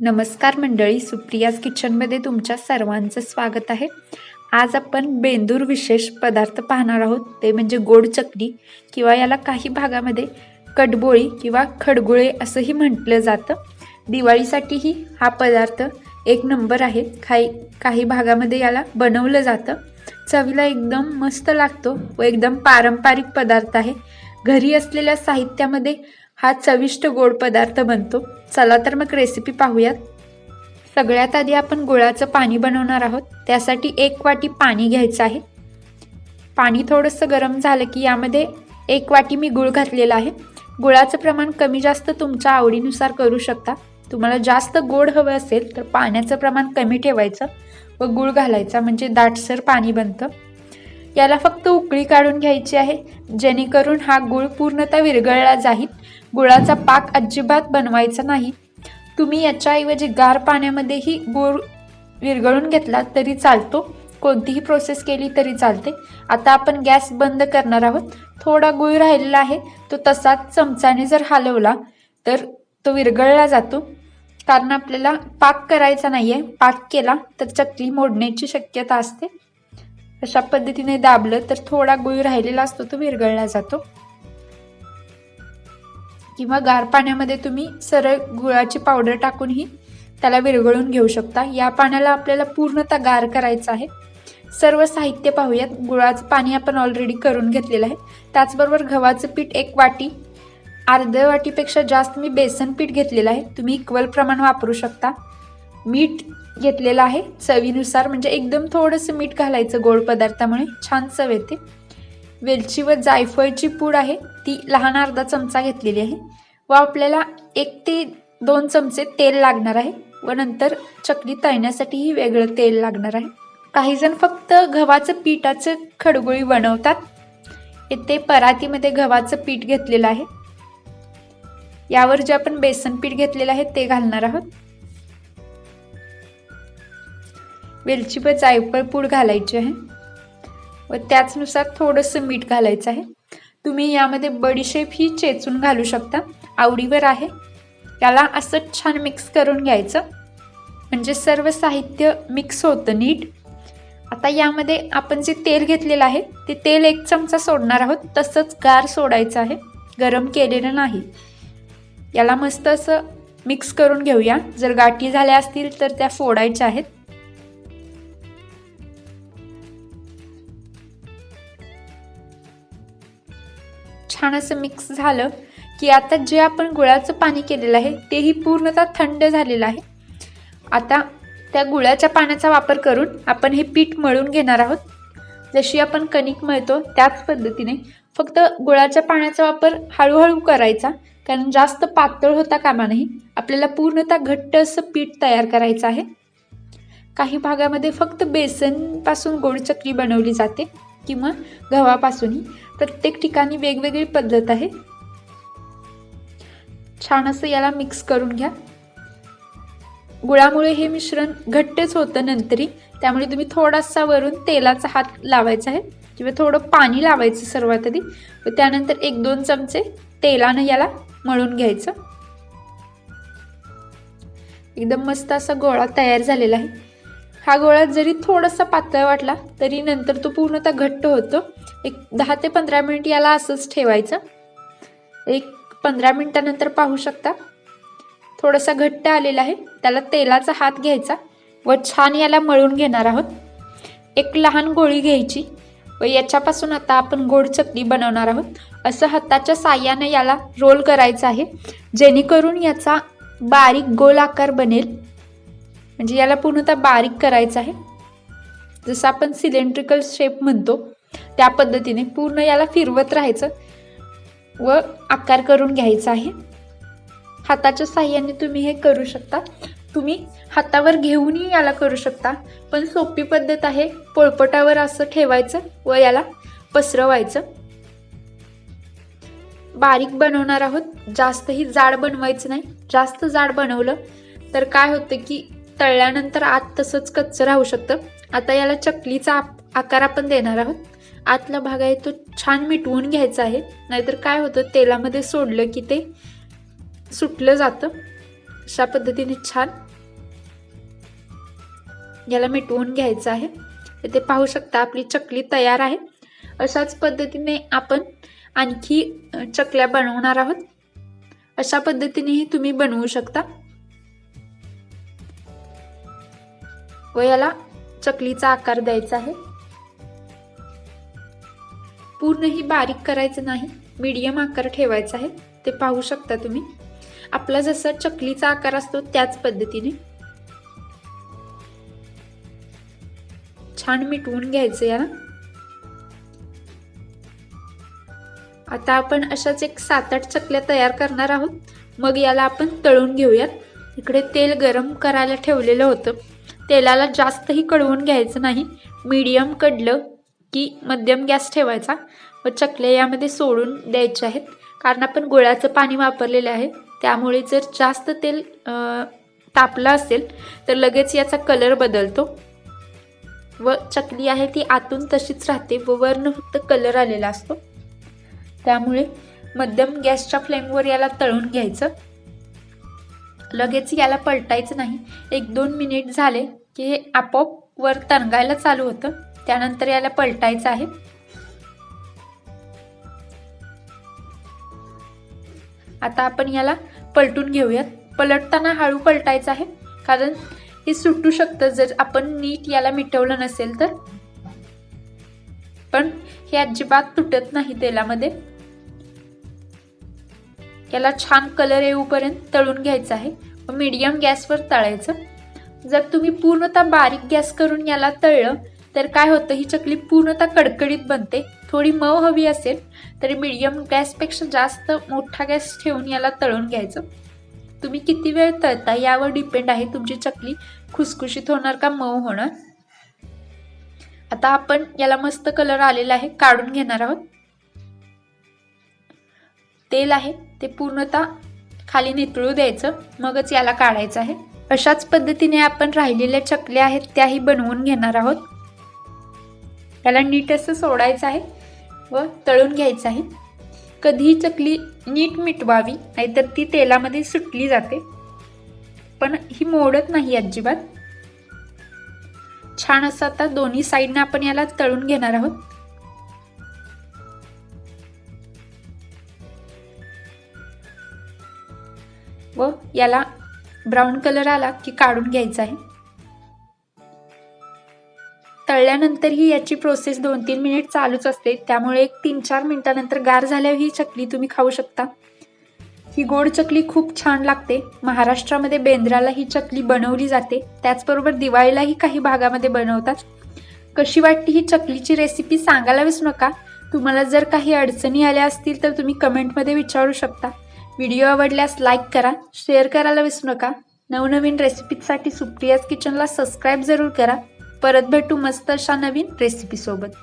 नमस्कार मंडळी सुप्रियाज किचनमध्ये तुमच्या सर्वांचं स्वागत आहे. आज आपण बेंदूर विशेष पदार्थ पाहणार आहोत. ते म्हणजे गोड चकली किंवा याला काही भागामध्ये कडबोळी किंवा खडगोळे असंही म्हटलं जातं. दिवाळीसाठीही हा पदार्थ एक नंबर आहे. काही काही भागामध्ये याला बनवलं जातं. चवीला एकदम मस्त लागतो व एकदम पारंपरिक पदार्थ आहे. घरी असलेल्या साहित्यामध्ये हा चविष्ट गोड पदार्थ बनतो. चला तर मग रेसिपी पाहूयात. सगळ्यात आधी आपण गुळाचं पाणी बनवणार आहोत. त्यासाठी एक वाटी पाणी घ्यायचं आहे. पाणी थोडंसं गरम झालं की यामध्ये एक वाटी मी गुळ घातलेला आहे. गुळाचं प्रमाण कमी जास्त तुमच्या आवडीनुसार करू शकता. तुम्हाला जास्त गोड हवं असेल तर पाण्याचं प्रमाण कमी ठेवायचं व गुळ घालायचा म्हणजे दाटसर पाणी बनतं. याला फक्त उकळी काढून घ्यायची आहे. जेणेकरून हा गुळ पूर्णतः विरघळला जाईल. गुळाचा पाक अजिबात बनवायचा नाही. तुम्ही याच्याऐवजी गार पाण्यामध्येही गूळ विरघळून घेतला तरी चालतो. कोणतीही प्रोसेस केली तरी चालते. आता आपण गॅस बंद करणार आहोत. थोडा गुळ राहिलेला आहे. तो तसाच चमचाने जर हलवला तर तो विरघळला जातो. कारण आपल्याला पाक करायचा नाही आहे पाक केला तर चकली मोडण्याची शक्यता असते. अशा पद्धतीने दाबलं तर थोडा गुळ राहिलेला असतो तो विरघळला जातो. किंवा गार पाण्यामध्ये तुम्ही सरळ गुळाची पावडर टाकूनही त्याला विरघळून घेऊ शकता. या पाण्याला आपल्याला पूर्णतः गार करायचं आहे. सर्व साहित्य पाहूयात. गुळाचं पाणी आपण ऑलरेडी करून घेतलेलं आहे. त्याचबरोबर गव्हाचं पीठ एक वाटी अर्ध्या वाटीपेक्षा जास्त मी बेसन पीठ घेतलेलं आहे. तुम्ही इक्वल प्रमाण वापरू शकता. मीठ घेतलेलं आहे चवीनुसार. म्हणजे एकदम थोडंसं मीठ घालायचं गोड पदार्थामुळे. छान चव येते. वेलची व जायफळची पूड आहे ती लहान अर्धा चमचा घेतलेली आहे. व आपल्याला एक ते दोन चमचे तेल लागणार आहे व नंतर चकली तळण्यासाठीही वेगळं तेल लागणार आहे. काही जण फक्त गव्हाचं पिठाचं खडगोळी बनवतात. इथे परातीमध्ये गव्हाचं पीठ घेतलेलं आहे. यावर जे आपण बेसन पीठ घेतलेलं आहे ते घालणार आहोत. वेलची व जायफळ पूड घालायची आहे. व त्याचनुसार थोडंसं मीठ घालायचं आहे. तुम्ही यामध्ये बडीशेप ही चेचून घालू शकता. आवडीवर आहे. त्याला असं छान मिक्स करून घ्यायचं. म्हणजे सर्व साहित्य मिक्स होतं नीट. आता यामध्ये आपण जे तेल घेतलेलं आहे ते तेल एक चमचा सोडणार आहोत. तसंच गार सोडायचं आहे. गरम केलेलं नाही. याला मस्त असं मिक्स करून घेऊया. जर गाठी झाल्या असतील तर त्या फोडायच्या आहेत. छान असं मिक्स झालं की आता जे आपण गुळाचं पाणी केलेलं आहे तेही पूर्णतः थंड झालेलं आहे. आता त्या गुळाच्या पाण्याचा वापर करून आपण हे पीठ मळून घेणार आहोत. जशी आपण कणिक मळतो त्याच पद्धतीने फक्त गुळाच्या पाण्याचा वापर हळूहळू करायचा कारण जास्त पातळ होता कामा नाही आपल्याला पूर्णतः घट्ट असं पीठ तयार करायचं आहे. काही भागामध्ये फक्त बेसनपासून गोड चकली बनवली जाते. किंवा गव्हापासूनही प्रत्येक ठिकाणी वेगवेगळी पद्धत आहे. छान असं याला मिक्स करून घ्या. गुळामुळे हे मिश्रण घट्टच होतं नंतरही त्यामुळे तुम्ही थोडासा वरून तेलाचा हात लावायचा आहे किंवा थोडं पाणी लावायचं सर्वात आधी. व त्यानंतर एक दोन चमचे तेलानं याला मळून घ्यायचं. एकदम मस्त असा गोळा तयार झालेला आहे. हा गोळा जरी थोडासा पातळ वाटला तरी नंतर तो पूर्णतः घट्ट होतो. एक दहा ते पंधरा मिनिट याला असंच ठेवायचं. एक पंधरा मिनिटानंतर पाहू शकता. थोडासा घट्ट आलेला आहे. त्याला तेलाचा हात घ्यायचा व छान याला मळून घेणार आहोत. एक लहान गोळी घ्यायची व याच्यापासून आता आपण गोड चकली बनवणार आहोत. असं हाताच्या साह्यानं याला रोल करायचं आहे. जेणेकरून याचा बारीक गोल आकार बनेल. म्हणजे याला पूर्णतः बारीक करायचं आहे. जसं आपण सिलेंड्रिकल शेप म्हणतो त्या पद्धतीने पूर्ण याला फिरवत राहायचं व आकार करून घ्यायचा आहे. हाताच्या साह्याने तुम्ही हे करू शकता. तुम्ही हातावर घेऊनही याला करू शकता. पण सोपी पद्धत आहे पोळपटावर असं ठेवायचं व याला पसरवायचं. बारीक बनवणार आहोत. जास्तही जाड बनवायचं नाही. जास्त जाड बनवलं तर काय होतं की तळल्यानंतर आत तसंच कच्चं राहू शकतं. आता याला चकलीचा आकार आपण देणार आहोत. आतला भाग आहे तो छान मिटवून घ्यायचा आहे. नाहीतर काय होतं तेलामध्ये सोडलं की ते सुटलं जातं. अशा पद्धतीने छान याला मिटवून घ्यायचं आहे. ते पाहू शकता आपली चकली तयार आहे. अशाच पद्धतीने आपण आणखी चकल्या बनवणार आहोत. अशा पद्धतीनेही तुम्ही बनवू शकता. व याला चकलीचा आकार द्यायचा आहे. पूर्णही बारीक करायचं नाही मीडियम आकार ठेवायचा आहे ते पाहू शकता तुम्ही. आपला जसा चकलीचा आकार असतो त्याच पद्धतीने. छान मिटवून घ्यायचं याला. आता आपण अशाच एक सात आठ चकल्या तयार करणार आहोत. मग याला आपण तळून घेऊयात. इकडे तेल गरम करायला ठेवलेलं होतं. तेलाला जास्तही कळवून घ्यायचं नाही. मीडियम कडलं की मध्यम गॅस ठेवायचा. व चकल्या यामध्ये सोडून द्यायच्या आहेत. कारण आपण गुळाचं पाणी वापरलेलं आहे. त्यामुळे जर जास्त तेल तापलं असेल तर लगेच याचा कलर बदलतो. व चकली आहे ती आतून तशीच राहते व वरनं फक्त कलर आलेला असतो. त्यामुळे मध्यम गॅसच्या फ्लेमवर याला तळून घ्यायचं. लगेच याला पलटायचं नाही. एक दोन मिनिट झाले की हे आपोआप वर तणगायला चालू होतं. त्यानंतर याला पलटायचं आहे. आता आपण याला पलटून घेऊयात. पलटताना हळू पलटायचं आहे. कारण हे सुटू शकतं जर आपण नीट याला मिटवलं नसेल तर. पण हे अजिबात तुटत नाही तेलामध्ये. याला छान कलर येऊपर्यंत तळून घ्यायचं आहे. व मीडियम गॅसवर तळायचं. जर तुम्ही पूर्णतः बारीक गॅस करून याला तळलं तर काय होतं? ही चकली पूर्णतः कडकडीत बनते. थोडी मऊ हवी असेल तरी मीडियम गॅसपेक्षा जास्त मोठा गॅस ठेवून याला तळून घ्यायचं. तुम्ही किती वेळ तळता यावर डिपेंड आहे तुमची चकली. खुसखुशीत होणार का मऊ होणार? आता आपण याला मस्त कलर आलेला आहे काढून घेणार आहोत. तेल आहे ते पूर्णतः खाली नितळू द्यायचं मगच याला काढायचं आहे. अशाच पद्धतीने आपण राहिलेल्या चकल्या आहेत त्याही बनवून घेणार आहोत. याला नीट असं सोडायचं आहे व तळून घ्यायचं आहे. कधीही चकली नीट मिटवावी नाहीतर ती तेलामध्ये सुटली जाते. पण ही मोडत नाही अजिबात. छान असं आता दोन्ही साईडने आपण याला तळून घेणार आहोत. व याला ब्राऊन कलर आला की काढून घ्यायचा आहे. तळल्यानंतर ही याची प्रोसेस दोन तीन मिनिट चालूच असते. त्यामुळे एक तीन चार मिनिटानंतर गार झाल्यावर ही चकली तुम्ही खाऊ शकता. ही गोड चकली खूप छान लागते. महाराष्ट्रामध्ये बेंद्राला ही चकली बनवली जाते. त्याचबरोबर दिवाळीलाही काही भागामध्ये बनवतात. कशी वाटते ही चकलीची रेसिपी सांगायला विसरू नका. तुम्हाला जर काही अडचणी आल्या असतील तर तुम्ही कमेंटमध्ये विचारू शकता. व्हिडिओ आवडल्यास लाईक करा शेअर करायला विसरू नका. नवनवीन रेसिपीसाठी सुप्रियाज किचनला सबस्क्राईब जरूर करा. परत भेटू मस्त अशा नवीन रेसिपीसोबत.